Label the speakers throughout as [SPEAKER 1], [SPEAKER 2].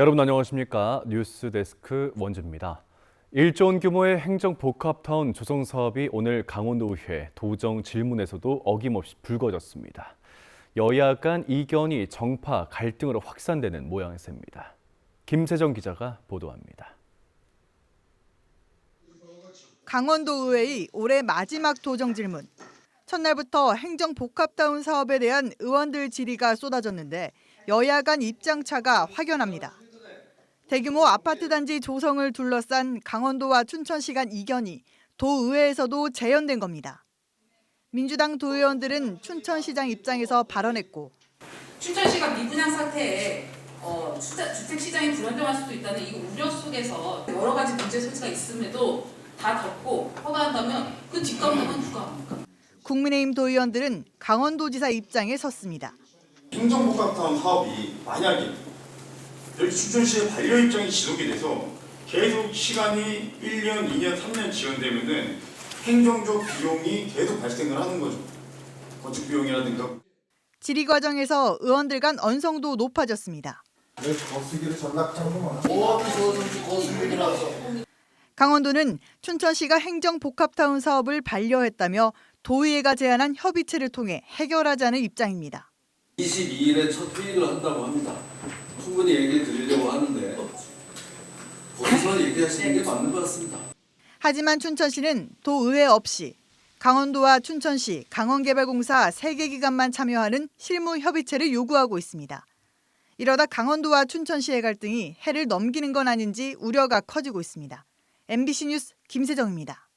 [SPEAKER 1] 여러분 안녕하십니까? 뉴스데스크 원주입니다. 1조 원 규모의 행정 복합타운 조성 사업이 오늘 강원도의회 도정 질문에서도 어김없이 불거졌습니다. 여야 간 이견이 정파 갈등으로 확산되는 모양새입니다. 김세정 기자가 보도합니다.
[SPEAKER 2] 강원도 의회의 올해 마지막 도정 질문. 첫날부터 행정 복합타운 사업에 대한 의원들 질의가 쏟아졌는데 여야 간 입장 차가 확연합니다. 대규모 아파트 단지 조성을 둘러싼 강원도와 춘천시 간 이견이 도의회에서도 재현된 겁니다. 민주당 도의원들은 춘천시장 입장에서 발언했고
[SPEAKER 3] 춘천시가 미분양 사태에 어, 주택시장이 불안정할 수도 있다는 이 우려 속에서 여러 가지 문제 소지가 있음에도 다 덮고 허가한다면 그 뒷감당은 누가 합니까?
[SPEAKER 2] 국민의힘 도의원들은 강원도지사 입장에 섰습니다.
[SPEAKER 4] 행정복합타운 사업이 만약에 여기 춘천시의 반려 입장이 지속이 돼서 계속 시간이 1년, 2년, 3년 지연되면은 행정적 비용이 계속 발생을 하는 거죠. 건축 비용이라든가
[SPEAKER 2] 질의 과정에서 의원들 간 언성도 높아졌습니다.
[SPEAKER 5] 전락하구만.
[SPEAKER 2] 강원도는 춘천시가 행정복합타운 사업을 반려했다며 도의회가 제안한 협의체를 통해 해결하자는 입장입니다.
[SPEAKER 6] 22일에 첫 회의를 한다고 합니다. 충분히 얘기 드리려고 하는데 거기서 얘기하시는 게 맞는 것 같습니다.
[SPEAKER 2] 하지만 춘천시는 도의회 없이 강원도와 춘천시, 강원개발공사 3개 기관만 참여하는 실무 협의체를 요구하고 있습니다. 이러다 강원도와 춘천시의 갈등이 해를 넘기는 건 아닌지 우려가 커지고 있습니다. MBC 뉴스 김세정입니다.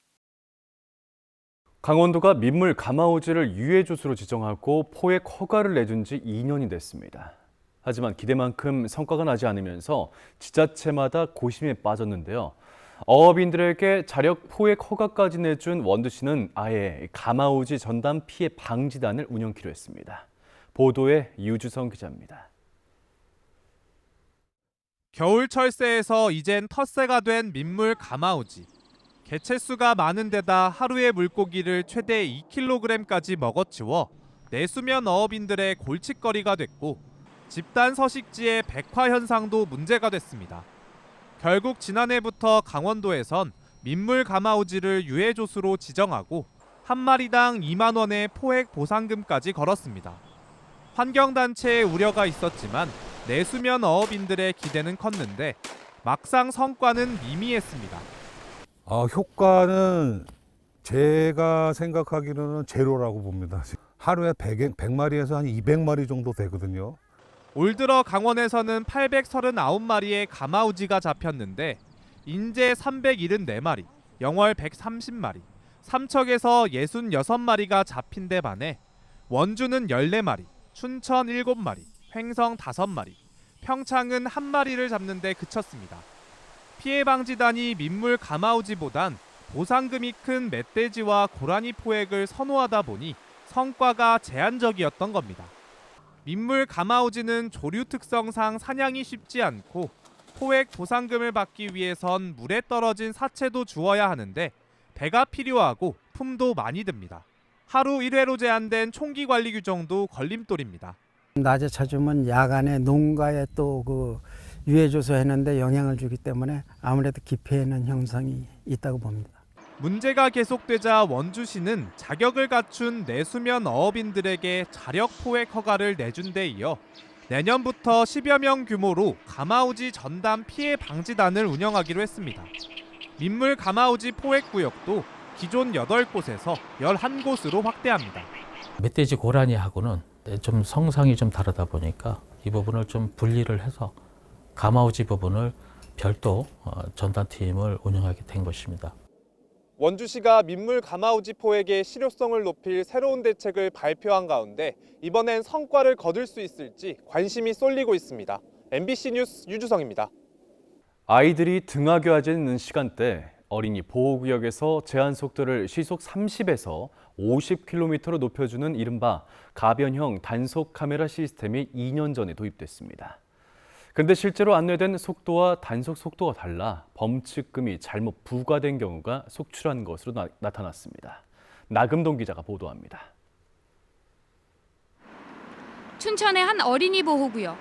[SPEAKER 1] 강원도가 민물 가마우지를 유해조수로 지정하고 포획 허가를 내준 지 2년이 됐습니다. 하지만 기대만큼 성과가 나지 않으면서 지자체마다 고심에 빠졌는데요. 어업인들에게 자력 포획 허가까지 내준 원주시는 아예 가마우지 전담 피해 방지단을 운영키로 했습니다. 보도에 유주성 기자입니다.
[SPEAKER 7] 겨울 철새에서 이젠 텃새가 된 민물 가마우지. 개체수가 많은 데다 하루의 물고기를 최대 2kg까지 먹어치워 내수면 어업인들의 골칫거리가 됐고 집단 서식지의 백화 현상도 문제가 됐습니다. 결국 지난해부터 강원도에선 민물 가마우지를 유해조수로 지정하고 한 마리당 2만 원의 포획 보상금까지 걸었습니다. 환경단체의 우려가 있었지만 내수면 어업인들의 기대는 컸는데 막상 성과는 미미했습니다.
[SPEAKER 8] 아, 효과는 제가 생각하기로는 제로라고 봅니다. 하루에 100, 100마리에서 한 200마리 정도 되거든요.
[SPEAKER 7] 올 들어 강원에서는 839마리의 가마우지가 잡혔는데 인제 374마리, 영월 130마리, 삼척에서 66마리가 잡힌 데 반해 원주는 14마리, 춘천 7마리, 횡성 5마리, 평창은 1마리를 잡는 데 그쳤습니다. 피해 방지단이 민물 가마우지보단 보상금이 큰 멧돼지와 고라니 포획을 선호하다 보니 성과가 제한적이었던 겁니다. 민물 가마우지는 조류 특성상 사냥이 쉽지 않고 포획 보상금을 받기 위해선 물에 떨어진 사체도 주어야 하는데 배가 필요하고 품도 많이 듭니다. 하루 1회로 제한된 총기 관리 규정도 걸림돌입니다.
[SPEAKER 9] 낮에 찾으면 야간에 농가에 또그 유해조소 했는데 영향을 주기 때문에 아무래도 기피하는 형성이 있다고 봅니다.
[SPEAKER 7] 문제가 계속되자 원주시는 자격을 갖춘 내수면 어업인들에게 자력 포획 허가를 내준 데 이어 내년부터 10여 명 규모로 가마우지 전담 피해 방지단을 운영하기로 했습니다. 민물 가마우지 포획 구역도 기존 8곳에서 11곳으로 확대합니다.
[SPEAKER 10] 멧돼지 고라니하고는 좀 성상이 좀 다르다 보니까 이 부분을 좀 분리를 해서 가마우지 부분을 별도 어, 전담팀을 운영하게 된 것입니다.
[SPEAKER 7] 원주시가 민물 가마우지 포획의 실효성을 높일 새로운 대책을 발표한 가운데 이번엔 성과를 거둘 수 있을지 관심이 쏠리고 있습니다. MBC 뉴스 유주성입니다.
[SPEAKER 1] 아이들이 등하교하는 시간대 어린이 보호구역에서 제한 속도를 시속 30에서 50km로 높여주는 이른바 가변형 단속 카메라 시스템이 2년 전에 도입됐습니다. 그런데 실제로 안내된 속도와 단속 속도가 달라 범칙금이 잘못 부과된 경우가 속출한 것으로 나, 나타났습니다. 나금동 기자가 보도합니다.
[SPEAKER 11] 춘천의 한 어린이 보호구역.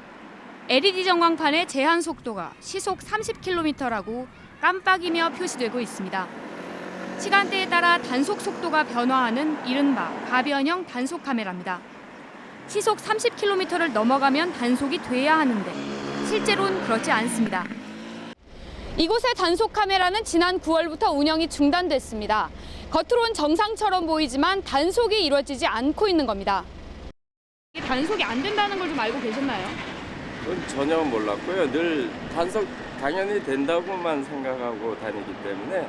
[SPEAKER 11] LED 전광판의 제한 속도가 시속 30km라고 깜빡이며 표시되고 있습니다. 시간대에 따라 단속 속도가 변화하는 이른바 가변형 단속 카메라입니다. 시속 30km를 넘어가면 단속이 돼야 하는데 실제로는 그렇지 않습니다. 이곳의 단속 카메라는 지난 9월부터 운영이 중단됐습니다. 겉으론 정상처럼 보이지만 단속이 이루어지지 않고 있는 겁니다. 단속이 안 된다는 걸 좀 알고 계셨나요?
[SPEAKER 12] 전혀 몰랐고요. 늘 단속 당연히 된다고만 생각하고 다니기 때문에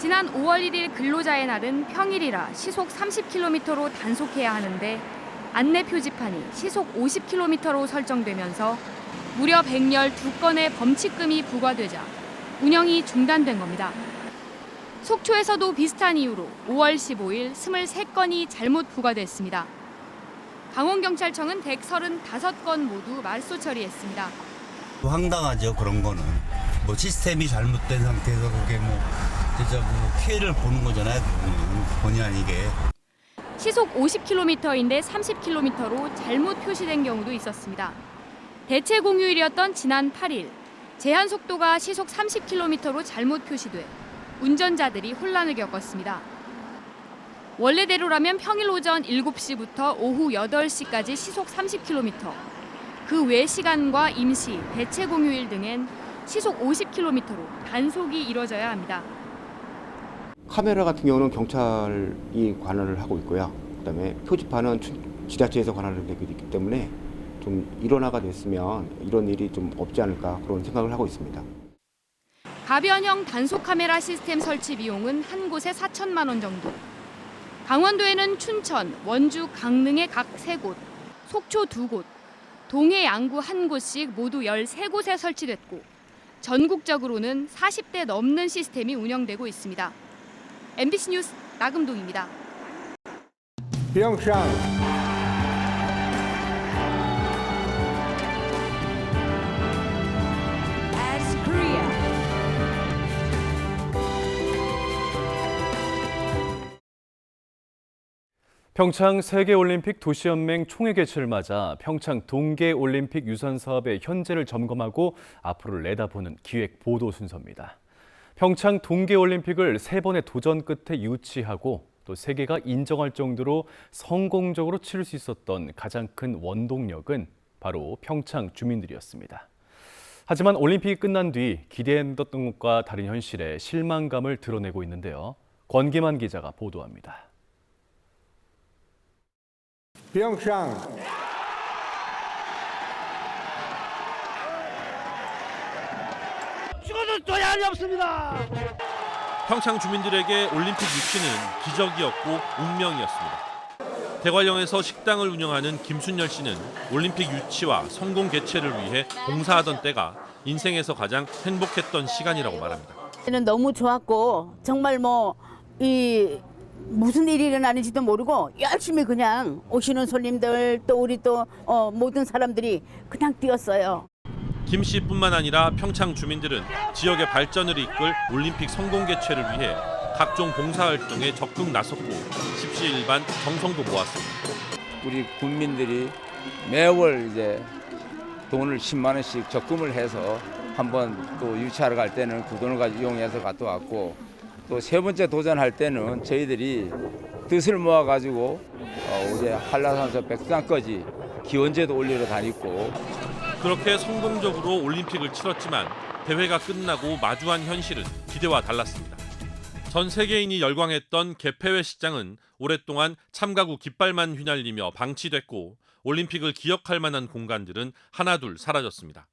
[SPEAKER 11] 지난 5월 1일 근로자의 날은 평일이라 시속 30km로 단속해야 하는데 안내 표지판이 시속 50km로 설정되면서 무려 112건의 범칙금이 부과되자 운영이 중단된 겁니다. 속초에서도 비슷한 이유로 5월 15일 23건이 잘못 부과됐습니다. 강원경찰청은 135건 모두 말소 처리했습니다.
[SPEAKER 13] 황당하죠 그런 거는 뭐 시스템이 잘못된 상태에서 그게 뭐 진짜 뭐 피해를 보는 거잖아요 본의 아니게
[SPEAKER 11] 시속 50km인데 30km로 잘못 표시된 경우도 있었습니다. 대체 공휴일이었던 지난 8일 제한 속도가 시속 30km로 잘못 표시돼 운전자들이 혼란을 겪었습니다. 원래대로라면 평일 오전 7시부터 오후 8시까지 시속 30km, 그 외 시간과 임시, 대체 공휴일 등엔 시속 50km로 단속이 이뤄져야 합니다.
[SPEAKER 14] 카메라 같은 경우는 경찰이 관할을 하고 있고요. 그다음에 표지판은 주- 지자체에서 관할을 되고 있기 때문에 좀 일원화가 됐으면 이런 일이 좀 없지 않을까 그런 생각을 하고 있습니다.
[SPEAKER 11] 가변형 단속 카메라 시스템 설치 비용은 한 곳에 4천만 원 정도. 강원도에는 춘천, 원주, 강릉의 각 3곳, 속초 2곳, 동해 양구 한 곳씩 모두 13곳에 설치됐고 전국적으로는 40대 넘는 시스템이 운영되고 있습니다. MBC 뉴스 나금동입니다.
[SPEAKER 5] 평창
[SPEAKER 1] 평창 세계올림픽 도시연맹 총회 개최를 맞아 평창 동계올림픽 유산 사업의 현재를 점검하고 앞으로를 내다보는 기획 보도 순서입니다. 평창 동계올림픽을 세 번의 도전 끝에 유치하고 또 세계가 인정할 정도로 성공적으로 치를 수 있었던 가장 큰 원동력은 바로 평창 주민들이었습니다. 하지만 올림픽이 끝난 뒤 기대했던 것과 다른 현실에 실망감을 드러내고 있는데요. 권기만 기자가 보도합니다.
[SPEAKER 5] 평창
[SPEAKER 15] 평창 주민들에게 올림픽 유치는 기적이었고 운명이었습니다. 대관령에서 식당을 운영하는 김순열 씨는 올림픽 유치와 성공 개최를 위해 봉사하던 때가 인생에서 가장 행복했던 시간이라고 말합니다.
[SPEAKER 16] 는 너무 좋았고 정말 뭐 이 무슨 일이 일어나는지도 모르고 열심히 그냥 오시는 손님들 또 우리 또 어, 모든 사람들이 그냥 뛰었어요.
[SPEAKER 15] 김 씨뿐만 아니라 평창 주민들은 지역의 발전을 이끌 올림픽 성공 개최를 위해 각종 봉사활동에 적극 나섰고 십시일반 정성도 모았습니다.
[SPEAKER 12] 우리 국민들이 매월 이제 돈을 10만 원씩 적금을 해서 한번 또 유치하러 갈 때는 그 돈을 가지고 이용해서 갔다 왔고 또 세 번째 도전할 때는 저희들이 뜻을 모아 가지고 어, 이제 한라산서 백두산까지 기원제도 올리러 다녔고
[SPEAKER 15] 그렇게 성공적으로 올림픽을 치렀지만 대회가 끝나고 마주한 현실은 기대와 달랐습니다. 전 세계인이 열광했던 개폐회 시장은 오랫동안 참가국 깃발만 휘날리며 방치됐고 올림픽을 기억할 만한 공간들은 하나둘 사라졌습니다.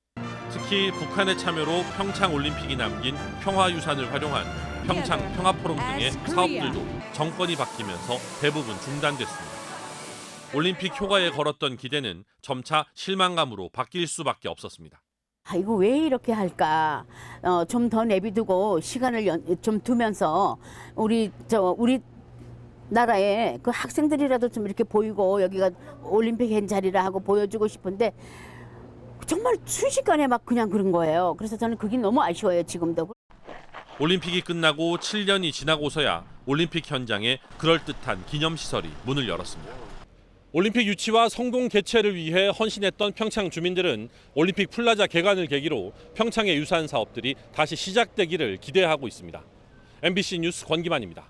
[SPEAKER 15] 특히 북한의 참여로 평창 올림픽이 남긴 평화 유산을 활용한 평창 평화 포럼 등의 사업들도 정권이 바뀌면서 대부분 중단됐습니다. 올림픽 효과에 걸었던 기대는 점차 실망감으로 바뀔 수밖에 없었습니다.
[SPEAKER 16] 아 이거 왜 이렇게 할까? 어, 좀 더 내비두고 시간을 연, 좀 두면서 우리 저 우리 나라에 그 학생들이라도 좀 이렇게 보이고 여기가 올림픽 한 자리라 하고 보여주고 싶은데 정말 순식간에 막 그냥 그런 거예요. 그래서 저는 그게 너무 아쉬워요 지금도.
[SPEAKER 15] 올림픽이 끝나고 7년이 지나고서야 올림픽 현장에 그럴듯한 기념시설이 문을 열었습니다. 올림픽 유치와 성공 개최를 위해 헌신했던 평창 주민들은 올림픽 플라자 개관을 계기로 평창의 유사한 사업들이 다시 시작되기를 기대하고 있습니다. MBC 뉴스 권기만입니다.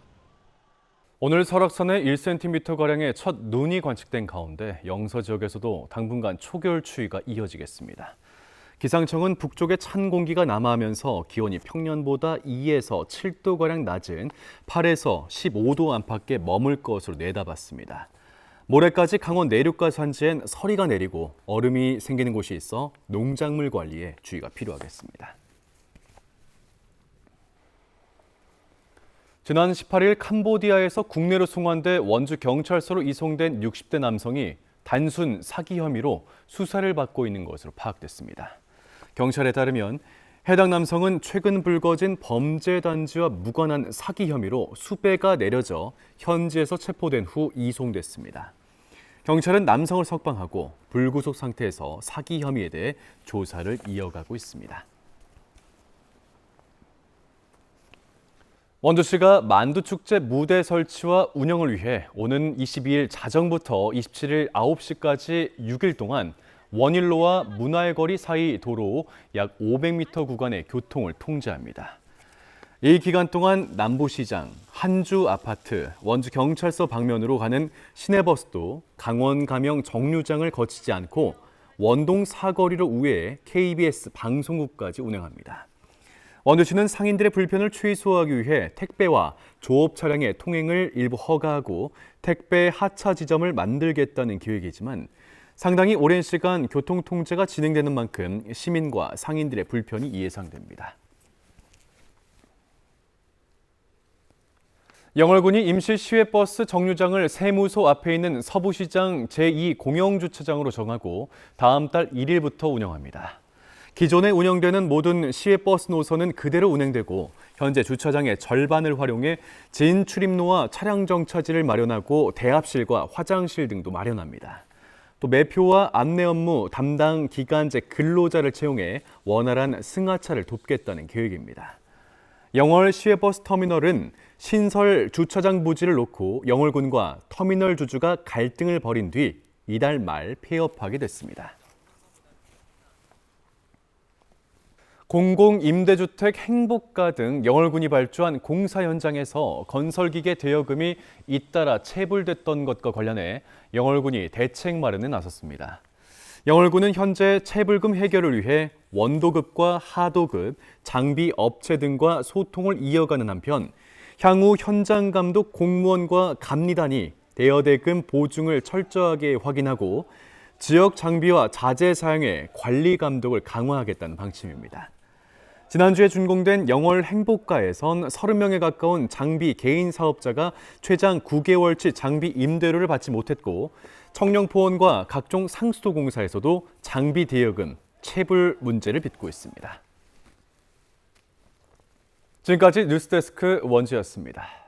[SPEAKER 1] 오늘 설악산에 1cm가량의 첫 눈이 관측된 가운데 영서 지역에서도 당분간 초겨울 추위가 이어지겠습니다. 기상청은 북쪽에 찬 공기가 남하하면서 기온이 평년보다 2에서 7도가량 낮은 8에서 15도 안팎에 머물 것으로 내다봤습니다. 모레까지 강원 내륙과 산지엔 서리가 내리고 얼음이 생기는 곳이 있어 농작물 관리에 주의가 필요하겠습니다. 지난 18일 캄보디아에서 국내로 송환돼 원주 경찰서로 이송된 60대 남성이 단순 사기 혐의로 수사를 받고 있는 것으로 파악됐습니다. 경찰에 따르면 해당 남성은 최근 불거진 범죄 단지와 무관한 사기 혐의로 수배가 내려져 현지에서 체포된 후 이송됐습니다. 경찰은 남성을 석방하고 불구속 상태에서 사기 혐의에 대해 조사를 이어가고 있습니다. 원주시가 만두축제 무대 설치와 운영을 위해 오는 22일 자정부터 27일 9시까지 6일 동안 원일로와 문화의거리 사이 도로 약 500m 구간의 교통을 통제합니다. 이 기간 동안 남부시장, 한주 아파트, 원주 경찰서 방면으로 가는 시내버스도 강원 가명 정류장을 거치지 않고 원동 사거리로 우회해 KBS 방송국까지 운행합니다. 원주시는 상인들의 불편을 최소화하기 위해 택배와 조업 차량의 통행을 일부 허가하고 택배 하차 지점을 만들겠다는 계획이지만 상당히 오랜 시간 교통 통제가 진행되는 만큼 시민과 상인들의 불편이 예상됩니다. 영월군이 임시 시외버스 정류장을 세무소 앞에 있는 서부시장 제2공영주차장으로 정하고 다음 달 1일부터 운영합니다. 기존에 운영되는 모든 시외버스 노선은 그대로 운행되고 현재 주차장의 절반을 활용해 진출입로와 차량 정차지를 마련하고 대합실과 화장실 등도 마련합니다. 또 매표와 안내 업무 담당 기간제 근로자를 채용해 원활한 승하차를 돕겠다는 계획입니다. 영월 시외버스 터미널은 신설 주차장 부지를 놓고 영월군과 터미널 주주가 갈등을 벌인 뒤 이달 말 폐업하게 됐습니다. 공공임대주택 행복가 등 영월군이 발주한 공사 현장에서 건설기계 대여금이 잇따라 체불됐던 것과 관련해 영월군이 대책 마련에 나섰습니다. 영월군은 현재 체불금 해결을 위해 원도급과 하도급, 장비 업체 등과 소통을 이어가는 한편 향후 현장 감독 공무원과 감리단이 대여대금 보증을 철저하게 확인하고 지역 장비와 자재 사용의 관리 감독을 강화하겠다는 방침입니다. 지난주에 준공된 영월 행복가에선 30명에 가까운 장비 개인 사업자가 최장 9개월치 장비 임대료를 받지 못했고 청령포원과 각종 상수도 공사에서도 장비 대여금 체불 문제를 빚고 있습니다. 지금까지 뉴스데스크 원지였습니다.